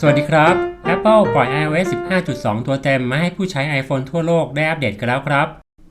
สวัสดีครับ Apple ปล่อย iOS 15.2 ตัวเต็มมาให้ผู้ใช้ iPhone ทั่วโลกได้อัปเดตกันแล้วครับ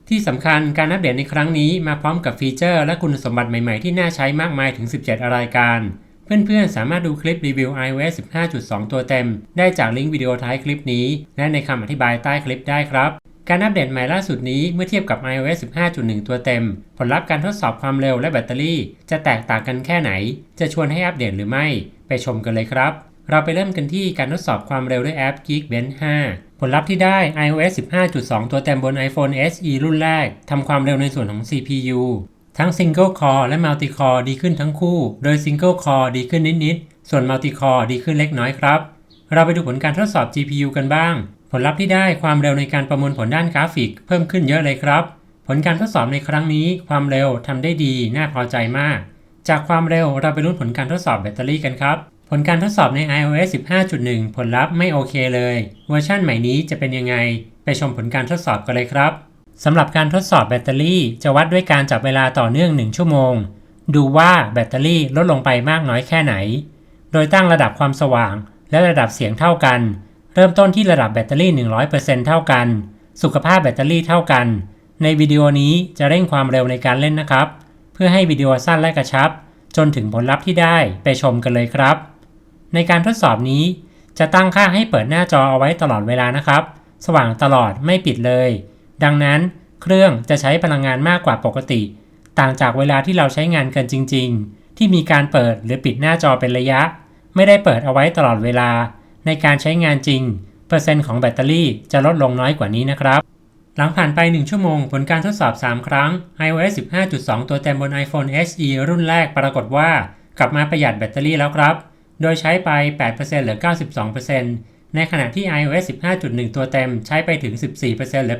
ที่สำคัญการอัปเดตในครั้งนี้มาพร้อมกับฟีเจอร์และคุณสมบัติใหม่ๆที่น่าใช้มากมายถึง 17 รายการ เพื่อนๆ สามารถดูคลิปรีวิว iOS 15.2 ตัวเต็ม ได้จากลิงก์วิดีโอท้ายคลิปนี้ และในคำอธิบายใต้คลิปได้ครับการอัปเดตใหม่ล่าสุดนี้เมื่อเทียบกับ iOS 15.1 ตัวเต็ม ผลลัพธ์การทดสอบความเร็วและแบตเตอรี่ จะแตกต่างกันแค่ไหน จะชวนให้อัปเดตหรือไม่ ไปชมกันเลยครับ เราไปเริ่มกันที่การทดสอบความเร็วด้วยแอป Geekbench 5 ผลลัพธ์ที่ได้ iOS 15.2 ตัวเต็มบน iPhone SE รุ่นแรก ทำความเร็วในส่วนของ CPU ทั้ง Single Core และ Multi Core ดีขึ้นทั้งคู่ โดย Single Core ดีขึ้นนิดๆ ส่วน Multi Core ดีขึ้นเล็กน้อยครับ เราไปดูผลการทดสอบ GPU กันบ้าง ผลลัพธ์ที่ได้ความเร็วในการประมวลผลด้านกราฟิก เพิ่มขึ้นเยอะเลยครับ ผลการทดสอบในครั้งนี้ ความเร็วทำได้ดี น่าพอใจมาก จากความเร็วเราไปลุ้นผลการทดสอบแบตเตอรี่กันครับ ผลการทดสอบใน iOS 15.1 ผลลัพธ์ไม่โอเคเลย เวอร์ชันใหม่นี้จะเป็นยังไง ไปชมผลการทดสอบกันเลยครับสำหรับการทดสอบแบตเตอรี่จะวัดด้วยการจับเวลาต่อเนื่อง 1 ชั่วโมง ดูว่าแบตเตอรี่ลดลงไปมากน้อยแค่ไหน โดยตั้งระดับความสว่าง และระดับเสียงเท่ากัน เริ่มต้นที่ระดับแบตเตอรี่ 100%เท่ากัน สุขภาพแบตเตอรี่เท่ากัน ในวิดีโอนี้จะเร่งความเร็วในการเล่นนะครับ เพื่อให้วิดีโอสั้นและกระชับ จนถึงผลลัพธ์ที่ได้ไปชมกันเลยครับ ในการทดสอบนี้จะตั้งค่าให้เปิดหน้าจอเอาไว้ตลอดเวลานะครับ สว่างตลอดไม่ปิดเลย ดังนั้นเครื่องจะใช้พลังงานมากกว่าปกติ ต่างจากเวลาที่เราใช้งานกันจริง ๆ ที่มีการเปิดหรือปิดหน้าจอเป็นระยะ ไม่ได้เปิดเอาไว้ตลอดเวลา ในการใช้งานจริง เปอร์เซ็นต์ของแบตเตอรี่จะลดลงน้อยกว่านี้นะครับ หลังผ่านไป 1 ชั่วโมง ผลการทดสอบ 3 ครั้ง iOS 15.2 ตัวเต็มบน iPhone SE รุ่นแรกปรากฏว่ากลับมาประหยัดแบตเตอรี่แล้วครับ โดยใช้ไป 8%เหลือ 92%ในขณะที่ iOS 15.1 ตัวเต็มใช้ไปถึง 14%เหลือ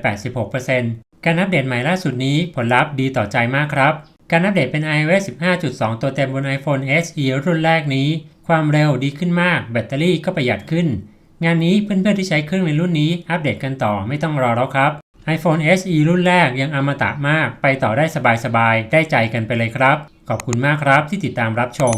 86%การอัปเดตใหม่ล่าสุดนี้ผลลัพธ์ดีต่อใจมากครับ การอัปเดตเป็น iOS 15.2 ตัวเต็มบน iPhone SE รุ่นแรกนี้ ความเร็วดีขึ้นมาก แบตเตอรี่ก็ประหยัดขึ้น งานนี้เพื่อนๆที่ใช้เครื่องในรุ่นนี้อัปเดตกันต่อไม่ต้องรอแล้วครับ iPhone SE รุ่นแรกยังอมตะมาก ไปต่อได้สบายๆ ได้ใจกันไปเลยครับ ขอบคุณมากครับที่ติดตามรับชม